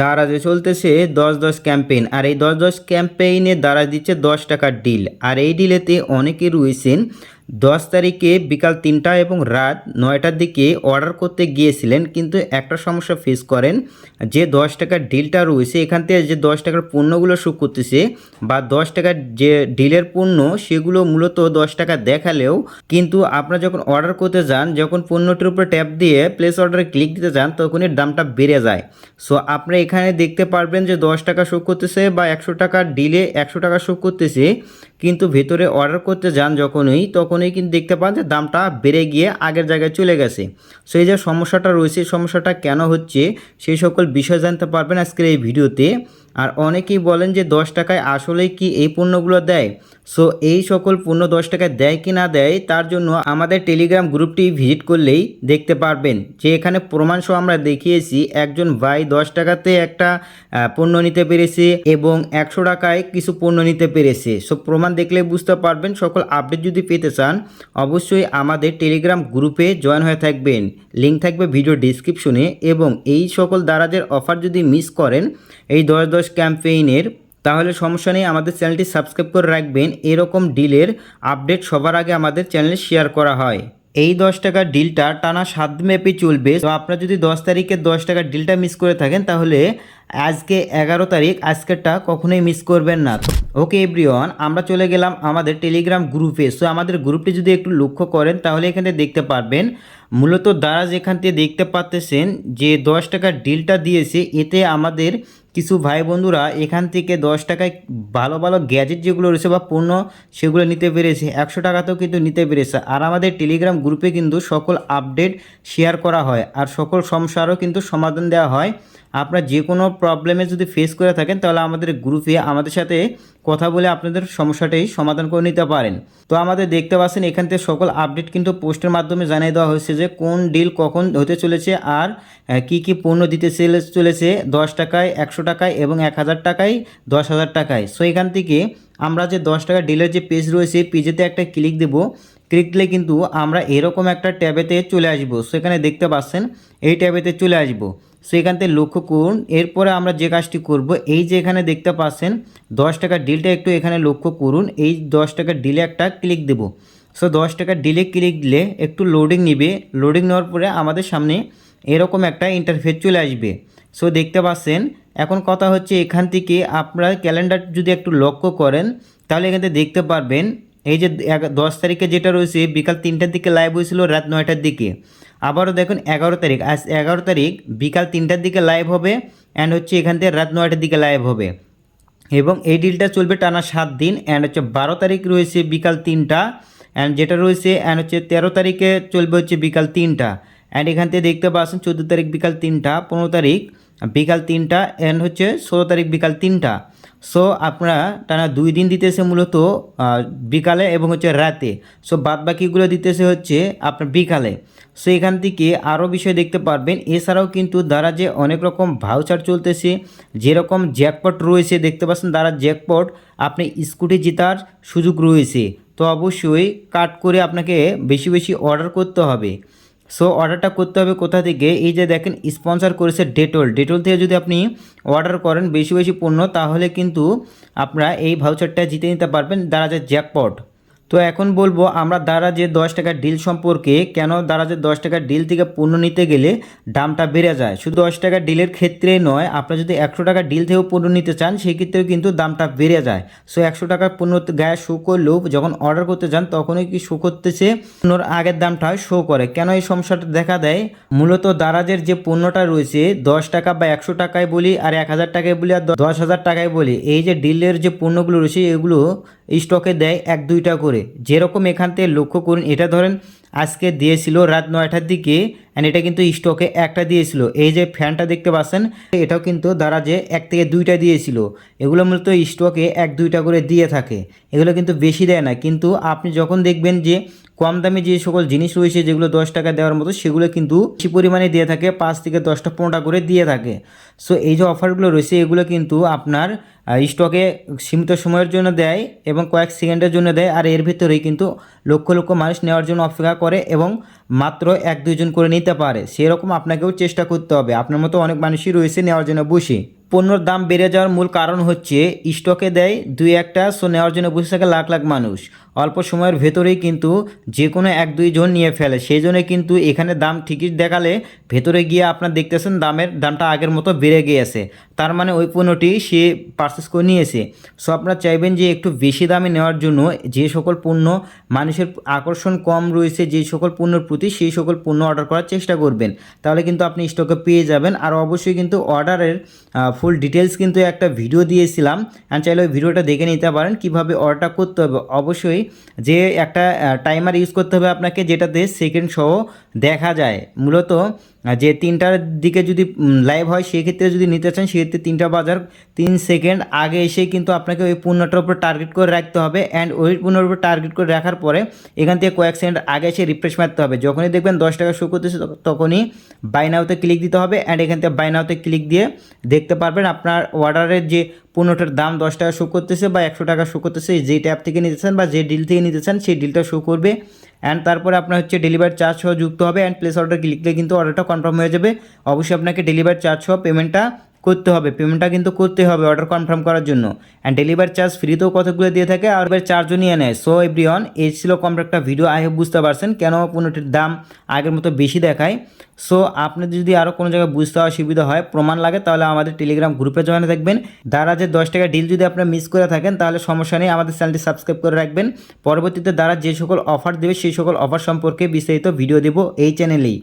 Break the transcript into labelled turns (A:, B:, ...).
A: তারা যে চলতেছে দশ দশ ক্যাম্পেইন। আর এই দশ দশ ক্যাম্পেইনে দ্বারা দিচ্ছে দশ টাকার ডিল। আর এই ডিলেতে অনেকে রয়েছেন দশ তারিখে বিকাল তিনটা এবং রাত নয়টার দিকে অর্ডার করতে গিয়েছিলেন, কিন্তু একটা সমস্যা ফেস করেন। যে দশ টাকার ডিলটা রয়েছে, এখান থেকে যে দশ টাকার পণ্যগুলো শো করতেছে বা দশ টাকার যে ডিলের পণ্য, সেগুলো মূলত দশ টাকা দেখালেও কিন্তু আপনারা যখন অর্ডার করতে যান, যখন পণ্যটির উপরে ট্যাপ দিয়ে প্লেস অর্ডারে ক্লিক দিতে যান তখন এর দামটা বেড়ে যায়। সো আপনারা এখানে দেখতে পারবেন যে দশ টাকা শো করতেছে বা একশো টাকার ডিলে একশো টাকা শো করতেছে। কিন্তু ভেতরে অর্ডার করতে যান যখনই, তখনই কিন্তু দেখতে পান যে দামটা বেড়ে গিয়ে আগের জায়গায় চলে গেছে। সো এই যে সমস্যাটা রয়েছে সমস্যাটা কেন হচ্ছে, সেই সকল বিষয় জানতে পারবেন আজকের এই ভিডিওতে। আর অনেকেই বলেন যে দশ টাকায় আসলেই কি এই পণ্যগুলো দেয়? সো এই সকল পণ্য দশ টাকায় দেয় কি না দেয়, তার জন্য আমাদের টেলিগ্রাম গ্রুপটি ভিজিট করলেই দেখতে পারবেন। যে এখানে প্রমাণ প্রমাণসহ আমরা দেখিয়েছি, একজন ভাই দশ টাকাতে একটা পণ্য নিতে পেরেছে এবং একশো টাকায় কিছু পণ্য নিতে পেরেছে। সো প্রমাণ দেখলে বুঝতে পারবেন, সকল আপডেট যদি পেতে চান, অবশ্যই আমাদের টেলিগ্রাম গ্রুপে জয়েন হয়ে থাকবেন। লিঙ্ক থাকবে ভিডিও ডিসক্রিপশনে এবং এই সকল দারাজের অফার যদি মিস করেন, এই দশ দশ ক্যাম্পেইনের তাহলে সমস্যা নেই, আমাদের চ্যানেলটি সাবস্ক্রাইব করে রাখবেন। এরকম ডিলের আপডেট সবার আগে আমাদের চ্যানেলে শেয়ার করা হয়। এই দশ টাকার ডিলটা টানা সাত মেপে চলবে। তো আপনারা যদি দশ তারিখে দশ টাকার ডিলটা মিস করে থাকেন, তাহলে আজকে এগারো তারিখ, আজকেরটা কখনোই মিস করবেন না। ওকে এভরিওয়ান আমরা চলে গেলাম আমাদের টেলিগ্রাম গ্রুপে সো আমাদের গ্রুপটি যদি একটু লক্ষ্য করেন, তাহলে এখানে দেখতে পারবেন মূলত দ্বারা যেখান থেকে দেখতে পাচ্তেছেন যে দশ টাকার ডিলটা দিয়েছে, এতে আমাদের কিছু ভাই বন্ধুরা এখান থেকে দশ টাকায় ভালো ভালো গ্যাজেট যেগুলো রয়েছে বা পণ্য সেগুলো নিতে পেরেছে। একশো টাকাতেও কিন্তু নিতে পেরেছে। আর আমাদের টেলিগ্রাম গ্রুপে কিন্তু সকল আপডেট শেয়ার করা হয় আর সকল সমস্যারও কিন্তু সমাধান দেওয়া হয়। আপনার যে কোনো প্রবলেমে যদি ফেস করে থাকেন, তাহলে আমাদের গ্রুপে আমাদের সাথে কথা বলে আপনাদের সমস্যাটাই সমাধান করে নিতে পারেন। তো আমাদের দেখতে পাচ্ছেন, এখান থেকে সকল আপডেট কিন্তু পোস্টের মাধ্যমে জানিয়ে দেওয়া হয়েছে যে কোন ডিল কখন হতে চলেছে আর কি কি পণ্য দিতে চলে- চলেছে, দশ টাকায় একশো টাকায় এবং এক হাজার টাকায় দশ হাজার টাকায়। সো এখান থেকে আমরা যে দশ টাকা ডিলের যে পেজ রয়েছে পেজেতে একটা ক্লিক দেব। ক্লিক দিলে কিন্তু আমরা এরকম একটা ট্যাবেতে চলে আসব। সেখানে দেখতে পাচ্ছেন, এই ট্যাবেতে চলে আসব। সো এখান থেকে লক্ষ্য করুন, এরপরে আমরা যে কাজটি করব, এই যে এখানে দেখতে পাচ্ছেন, দশ টাকার ডিলটা একটু এখানে লক্ষ্য করুন, এই দশ টাকার ডিলে একটা ক্লিক দেব। সো দশ টাকার ডিলে ক্লিক দিলে একটু লোডিং নিবে। লোডিং নেওয়ার পরে আমাদের সামনে এরকম একটা ইন্টারফেস চলে আসবে। সো দেখতে পাচ্ছেন, এখন কথা হচ্ছে এখান থেকে আপনারা ক্যালেন্ডার যদি একটু লক্ষ্য করেন, তাহলে এখান থেকে দেখতে পারবেন, এই যে দশ তারিখে যেটা রয়েছে, বিকাল তিনটার দিকে লাইভ হয়েছিল রাত নয়টার দিকে। আবারও দেখুন, এগারো তারিখ। আজ এগারো তারিখ, বিকাল তিনটার দিকে লাইভ হবে অ্যান্ড হচ্ছে এখান থেকে রাত নয়টার দিকে লাইভ হবে। এবং এই ডিলটা চলবে টানা সাত দিন অ্যান্ড হচ্ছে বারো তারিখ রয়েছে বিকাল তিনটা। অ্যান্ড যেটা রয়েছে অ্যান্ড হচ্ছে তেরো তারিখে চলবে হচ্ছে বিকাল তিনটা। অ্যান্ড এখান থেকে দেখতে পাচ্ছেন চোদ্দ তারিখ বিকাল তিনটা, পনেরো তারিখ বিকাল তিনটা অ্যান্ড হচ্ছে ষোলো তারিখ বিকাল তিনটা। সো আপনারা টানা দুই দিন দিতেছে মূলত বিকালে এবং হচ্ছে রাতে। সো বাদ বাকিগুলো দিতেছে হচ্ছে আপনার বিকালে। সো এখান থেকে আরও বিষয় দেখতে পারবেন। এছাড়াও কিন্তু দ্বারা যে অনেক রকম ভাউচার চলতেছে, যেরকম জ্যাকপট রয়েছে, দেখতে পাচ্ছেন দ্বারা জ্যাকপট আপনি স্কুটি জেতার সুযোগ রয়েছে। তো অবশ্যই কাট করে আপনাকে বেশি বেশি অর্ডার করতে হবে। সো অর্ডারটা করতে হবে কোথা থেকে? এই যে দেখেন স্পন্সার করেছে ডেটল ডেটল থেকে যদি আপনি অর্ডার করেন বেশি বেশি পণ্য, তাহলে কিন্তু আপনারা এই ভাউচারটা জিতে নিতে পারবেন। যায় জ্যাকপট তো এখন বলব আমরা দ্বারা যে দশ টাকার ডিল সম্পর্কে, কেন দ্বারা যে দশ টাকার ডিল থেকে পণ্য নিতে গেলে দামটা বেড়ে যায়? শুধু দশ টাকার ডিলের ক্ষেত্রে নয়, আপনারা যদি একশো টাকার ডিল থেকেও পণ্য নিতে চান সেই ক্ষেত্রেও কিন্তু দামটা বেড়ে যায়। সো একশো টাকার পণ্য গায়ে শো করলেও যখন অর্ডার করতে যান, তখনই কি শো করতেছে? পণ্যর আগের দামটা শো করে। কেন এই সমস্যাটা দেখা দেয়? মূলত দারাজের যে পণ্যটা রয়েছে, দশ টাকা বা একশো টাকায় বলি, আর এক হাজার টাকায় বলি, আর দশ হাজার টাকায় বলি, এই যে ডিলের যে পণ্যগুলো রয়েছে, এগুলো স্টকে দেয় এক দুইটা করে। যেরকম এখান থেকে লক্ষ্য করুন, এটা ধরেন আজকে দিয়েছিল রাত নয়টার দিকে অ্যান্ড এটা কিন্তু স্টকে একটা দিয়েছিল। এই যে ফ্যানটা দেখতে পাচ্ছেন, এটাও কিন্তু দ্বারা যে এক থেকে দুইটা দিয়েছিল। এগুলো মূলত স্টকে এক দুইটা করে দিয়ে থাকে। এগুলো কিন্তু বেশি দেয় না। কিন্তু আপনি যখন দেখবেন যে কম দামে যে সকল জিনিস রয়েছে যেগুলো দশ টাকা দেওয়ার মতো, সেগুলো কিন্তু বেশি পরিমাণে দিয়ে থাকে, পাঁচ থেকে দশটা পনেরোটা করে দিয়ে থাকে। সো এই যে অফারগুলো রয়েছে, এগুলো কিন্তু আপনার স্টকে সীমিত সময়ের জন্য দেয় এবং কয়েক সেকেন্ডের জন্য দেয়, আর এর ভিতরেই কিন্তু লক্ষ লক্ষ মানুষ নেওয়ার জন্য অপেক্ষা করে এবং মাত্র এক দুইজন করে নিতে পারে। সেরকম আপনাকেও চেষ্টা করতে হবে। আপনার মতো অনেক মানুষই রয়েছে নেওয়ার জন্য বসে। পণ্যর দাম বেড়ে যাওয়ার মূল কারণ হচ্ছে, স্টকে দেয় দুই একটা সো নেওয়ার জন্য বসে থাকে লাখ লাখ মানুষ। অল্প সময়ের ভেতরেই কিন্তু যে কোনো এক দুইজন নিয়ে ফেলে। সেই জন্য কিন্তু এখানে দাম ঠিকই দেখালে ভেতরে গিয়ে আপনার দেখতেছেন দামের দামটা আগের মতো বেড়ে গিয়েছে। তার মানে ওই পণ্যটি সে পারচেস করে নিয়েছে। সো আপনারা চাইবেন যে একটু বেশি দামে নেওয়ার জন্য যে সকল পণ্য মানুষের আকর্ষণ কম রয়েছে, যে সকল পণ্যর প্রতি সেই সকল পণ্য অর্ডার করার চেষ্টা করবেন, তাহলে কিন্তু আপনি স্টকে পেয়ে যাবেন। আর অবশ্যই কিন্তু অর্ডারের ফুল ডিটেলস কিন্তু একটা ভিডিও দিয়েছিলাম। অ্যান্ড চাইলে ওই ভিডিওটা দেখে নিতে পারেন, কীভাবে অর্ডারটা করতে হবে। অবশ্যই যে একটা টাইমার ইউজ করতে হবে আপনাকে, যেটাতে সেকেন্ড সহ দেখা যায়। মূলত যে তিনটার দিকে যদি লাইভ হয়, সেক্ষেত্রে যদি নিতে চান, সেক্ষেত্রে তিনটা বাজার তিন সেকেন্ড আগে এসে কিন্তু আপনাকে ওই পণ্যটার উপর টার্গেট করে রাখতে হবে অ্যান্ড ওই পণ্যের উপর টার্গেট করে রাখার পরে এখান থেকে কয়েক সেকেন্ড আগে এসে রিফ্রেশ মারতে হবে। যখনই দেখবেন দশ টাকা শো করতেছে তখনই বাই নাওতে ক্লিক দিতে হবে অ্যান্ড এখান থেকে বাই নাওতে ক্লিক দিয়ে দেখতে পারবেন আপনার অর্ডারের যে পণ্যটার দাম দশ টাকা শো করতেছে বা একশো টাকা শো করতেছে যে ট্যাপ থেকে নিতে চান বা যে ডিল থেকে নিতে চান সেই ডিলটা শো করবে। অ্যান্ড তারপরে আপনার হচ্ছে ডেলিভারি চার্জ সহ যুক্ত হবে। অ্যান্ড প্লেস অর্ডার ক্লিকলে কিন্তু অর্ডারটা কনফার্ম হয়ে যাবে। অবশ্যই আপনাকে ডেলিভারি চার্জ সহ পেমেন্টটা করতে হবে পেমেন্টটা কিন্তু করতে হবে অর্ডার কনফার্ম করার জন্য। অ্যান্ড ডেলিভারি চার্জ ফ্রিতেও কতগুলো দিয়ে থাকে, আর এবার চার্জও নিয়ে নেয় সো এভরিওয়ান এই ছিল কম ভিডিও আই হোপ বুঝতে পারছেন কেন পণ্যটির দাম আগের মতো বেশি দেখায়। সো আপনি যদি আরও কোনো জায়গায় বুঝতে অসুবিধা হয়, প্রমাণ লাগে, তাহলে আমাদের টেলিগ্রাম গ্রুপে জয়েন থাকবেন। দ্বারা যে দশ টাকা ডিল যদি আপনারা মিস করে থাকেন, তাহলে সমস্যা নেই, আমাদের চ্যানেলটি সাবস্ক্রাইব করে রাখবেন। পরবর্তীতে দ্বারা যে সকল অফার দেবে, সেই সকল অফার সম্পর্কে বিস্তারিত ভিডিও দেবো এই চ্যানেলেই